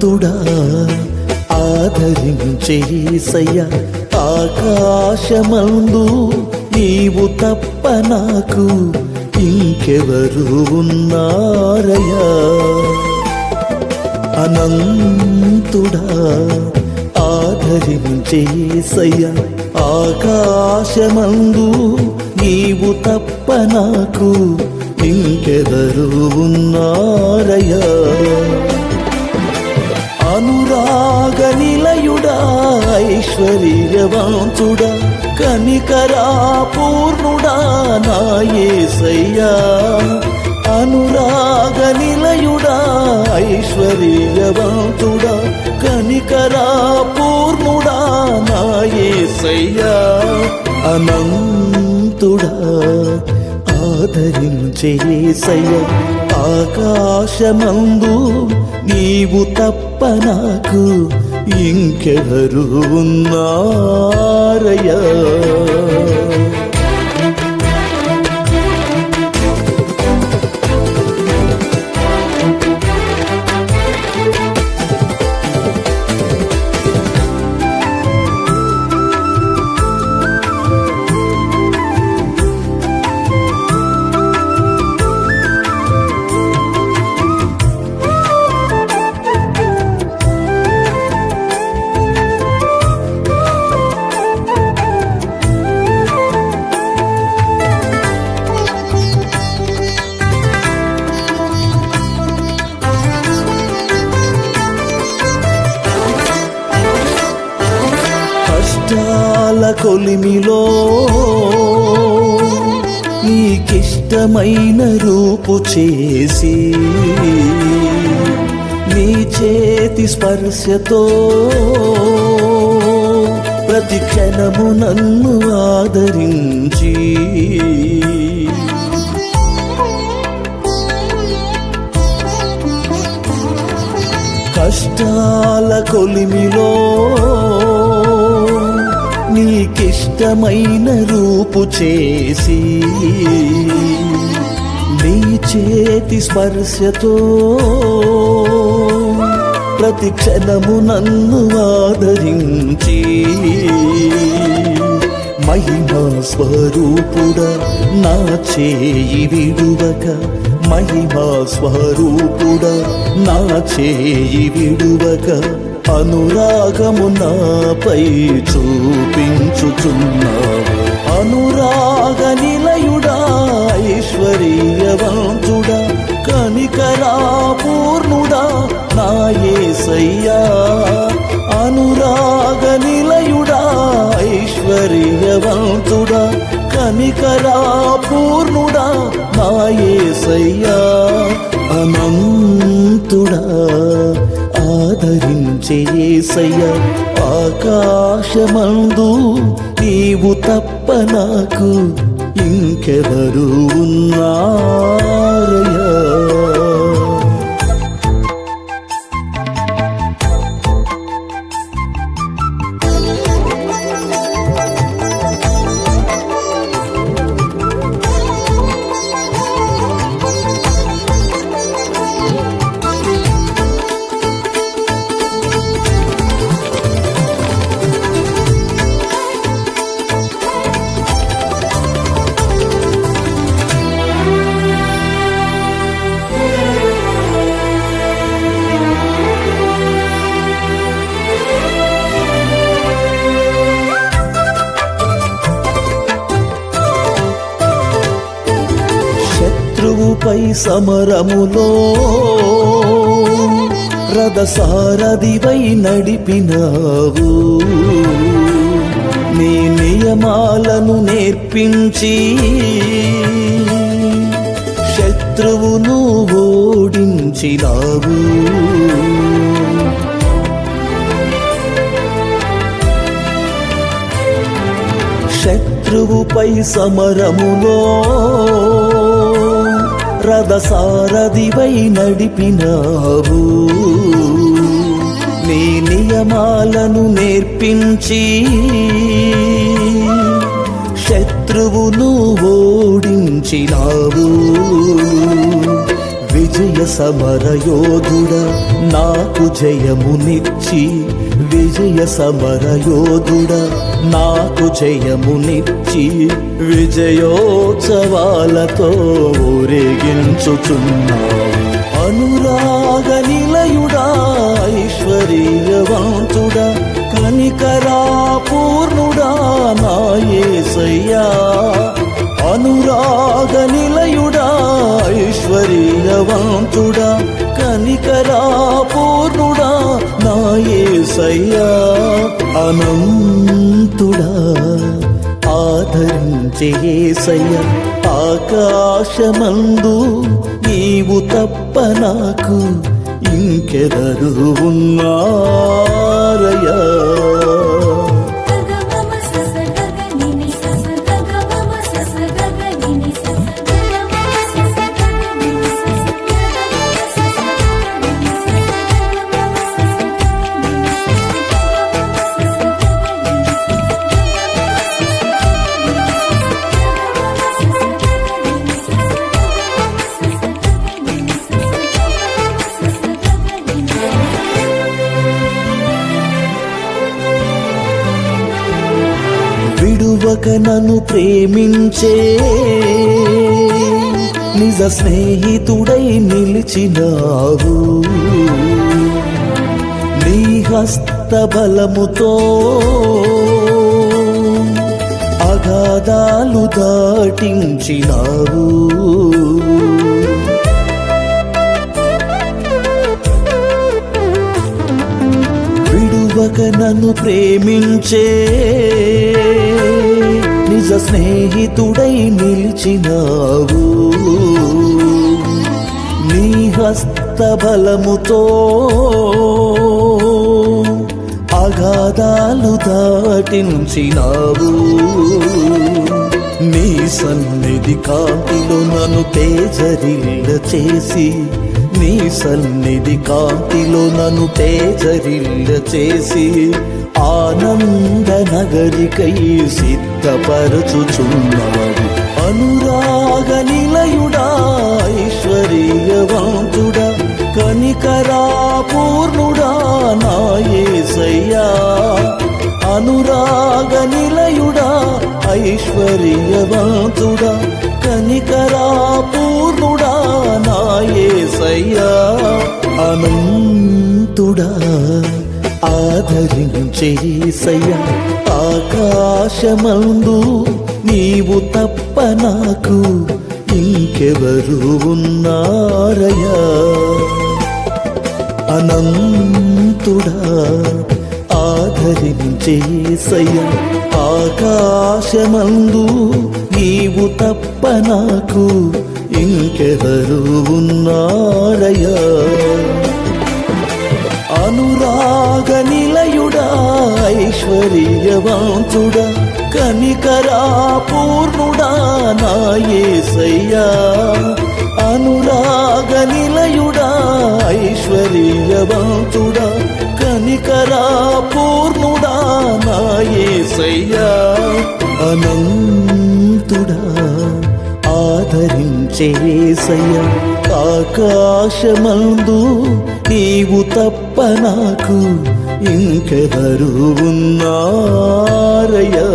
భక్తుడా ఆదరించేసయ్య ఆకాశమందు నీవు తప్ప నాకు ఇంకెవరు ఉన్నారయ్యా. అనంతుడా ఆదరించేసయ్య ఆకాశమందు నీవు తప్ప నాకు ఇంకెవరు ఉన్నారయ్యా. అనురాగ నిలయుడా ఐశ్వర్యవంతుడా కనికరా పూర్ణుడా నాయసయ్యా అనురాగ నిలయుడా ఐశ్వర్యవంతుడా కనికరా పూర్ణుడా నాయసయ్యా అనంతుడా. ఆదరించేసయ్య ఆకాశమందు నీవు తప్ప నాకు ఇంకెవరు ఉన్నారయ్యా. కొలిమిలో నీకిష్టమైన రూపు చేసి నీ చేతి స్పర్శతో ప్రతి క్షణము నన్ను ఆదరించి కష్టాల కొలిమిలో నీకిష్టమైన రూపు చేసి నీ చేతి స్పర్శతో ప్రతి క్షణము నన్ను ఆదరించి మహిమా స్వరూపుడ నా చేయి విడువక మహిమా స్వరూపుడ నా చేయి విడువక. అనురాగము నాపై చూపించుచున్నావు. అనురాగ నిలయుడా ఐశ్వర్యవంతుడా కనికరా పూర్ణుడా నాయసయ్యా అనురాగ నిలయుడా ఐశ్వర్యవంతుడా కనికరాపూర్ణుడా నాయే నాయసయ్యా అనంతుడా. ఆదరించేసయ్య ఆకాశమందు నీవు తప్ప నాకు ఇంకెవరు ఉన్నారయ్యా. పై సమరములో రథసారథివై నడిపినావు. నీ నియమాలను నేర్పించి శత్రువును ఓడించినావు. శత్రువుపై సమరములో రథసారథివై నడిపినావు. నీ నియమాలను నేర్పించి శత్రువును ఓడించినావు. విజయ విజయ సమరయోధుడ నాకు జయమునిచ్చి. విజయ సమరయోధుడ నాకు జయమునిచ్చి. విజయోత్సవాలతో ఊరేగించుచున్నావు. అనురాగ నిలయుడా ఐశ్వర్యవంతుడా కనికరా నాయసయ్యా అనంతుడా ఆదరించేసయ్య ఆకాశమందు నీవు తప్ప నాకు ఇంకెదరు ఉన్నారయ్యా. విడువక నన్ను ప్రేమించే. నిజ స్నేహితుడై నిలిచినావు. నీ హస్త బలముతో అగాధాలు దాటించినావు. విడువక నన్ను ప్రేమించే. నిజ స్నేహితుడై నిలిచినావు. నీ హస్తబలముతో అగాధాలు దాటించినావు నీ సన్నిధి కాంతిలో నన్ను తేజరిల్ల చేసి నీ సన్నిధి కాంతిలో నన్ను తేజరిల్ల చేసి ఆనంద నగరికై సిద్ధపరచుచున్నవాడు అనురాగ నిలయుడా ఐశ్వర్యవంతుడా కనికరా పూర్ణుడా నాయసయ్యా అనురాగ నిలయుడా ఐశ్వర్యవంతుడా కనికరా పూర్ణుడా నాయసయ్యా అనంతుడా ఆదరించేసయ్యా ఆకాశమందు నీవు తప్ప నాకు ఇంకెవరు ఉన్నారయ్యా. అనంతుడా ఆదరించేసయ్య ఆకాశమందు నీవు తప్ప నాకు ఇంకెవరు ఉన్నారయ్యా. అనురాగని ఐశ్వర్యవంతుడా కనికరా పూర్ణుడా నాయసయ్యా అనురాగ నిలయుడా ఐశ్వర్యవంతుడా కనికరా పూర్ణుడా నాయసయ్యా అనంతుడా ఆదరించేసయ్య ఆకాశమందు నీవు తప్ప నాకు ఇంకెవరు ఉన్నారయ్యా?